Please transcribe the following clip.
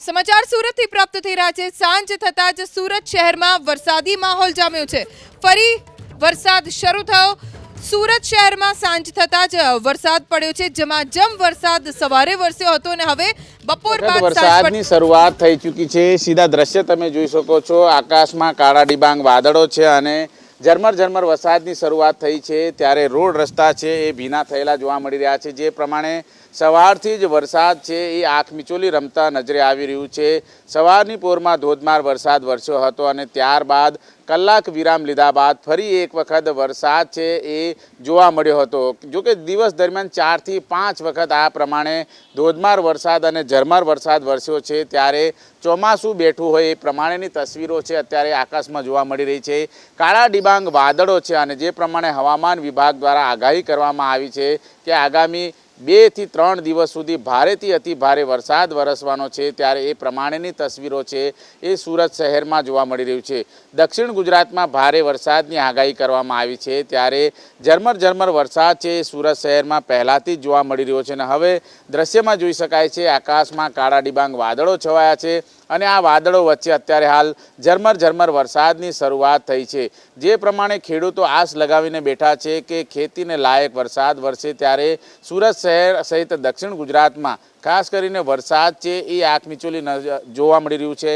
સમાચાર સુરતથી પ્રાપ્ત થઈ રહ્યા છે. સાંજ થતાં જ સુરત શહેરમાં વરસાદી માહોલ જામ્યો છે. ફરી વરસાદ શરૂ થયો. સુરત શહેરમાં સાંજ થતાં જ વરસાદ પડ્યો છે. જમાજમ વરસાદ સવારે વરસ્યો હતો અને હવે બપોર બાદ વરસાદની શરૂઆત થઈ ચૂકી છે. સીધા દ્રશ્ય તમે જોઈ શકો છો. આકાશમાં કાળા ડિબાંગ વાદળો છે અને ઝરમર ઝરમર વરસાદની શરૂઆત થઈ છે, ત્યારે રોડ રસ્તા છે એ ભીના થયેલા જોવા મળી રહ્યા છે. જે પ્રમાણે સવારથી જ વરસાદ છે એ આંખ મિચોલી રમતા નજરે આવી રહ્યું છે. સવારની પોરમાં ધોધમાર વરસાદ વરસ્યો હતો અને ત્યારબાદ કલાક વિરામ લીધા બાદ ફરી એક વખત વરસાદ છે એ જોવા મળ્યો હતો. જોકે દિવસ દરમિયાન ચારથી પાંચ વખત આ પ્રમાણે ધોધમાર વરસાદ અને ઝરમર વરસાદ વરસ્યો છે. ત્યારે ચોમાસું બેઠું હોય એ પ્રમાણેની તસવીરો છે અત્યારે આકાશમાં જોવા મળી રહી છે. કાળા ડિબાંગ વાદળો છે અને જે પ્રમાણે હવામાન વિભાગ દ્વારા આગાહી કરવામાં આવી છે કે આગામી બેથી ત્રણ દિવસ સુધી ભારેથી અતિ ભારે વરસાદ વરસવાનો છે, ત્યારે એ પ્રમાણેની તસવીરો છે એ સુરત શહેરમાં જોવા મળી રહ્યું છે. દક્ષિણ ગુજરાતમાં ભારે વરસાદની આગાહી કરવામાં આવી છે, ત્યારે ઝરમર ઝરમર વરસાદ છે એ સુરત શહેરમાં પહેલાંથી જ જોવા મળી રહ્યો છે અને હવે દ્રશ્યમાં જોઈ શકાય છે, આકાશમાં કાળા ડિબાંગ વાદળો છવાયા છે અને આ વાદળો વચ્ચે અત્યારે હાલ ઝરમર ઝરમર વરસાદની શરૂઆત થઈ છે. જે પ્રમાણે ખેડૂતો આસ લગાવીને બેઠા છે કે ખેતીને લાયક વરસાદ વરસે ત્યારે સુરત શહેર સહિત દક્ષિણ ગુજરાતમાં, ખાસ કરીને વરસાદ છે એ આંખ મીચોલી જોવા મળી રહ્યું છે.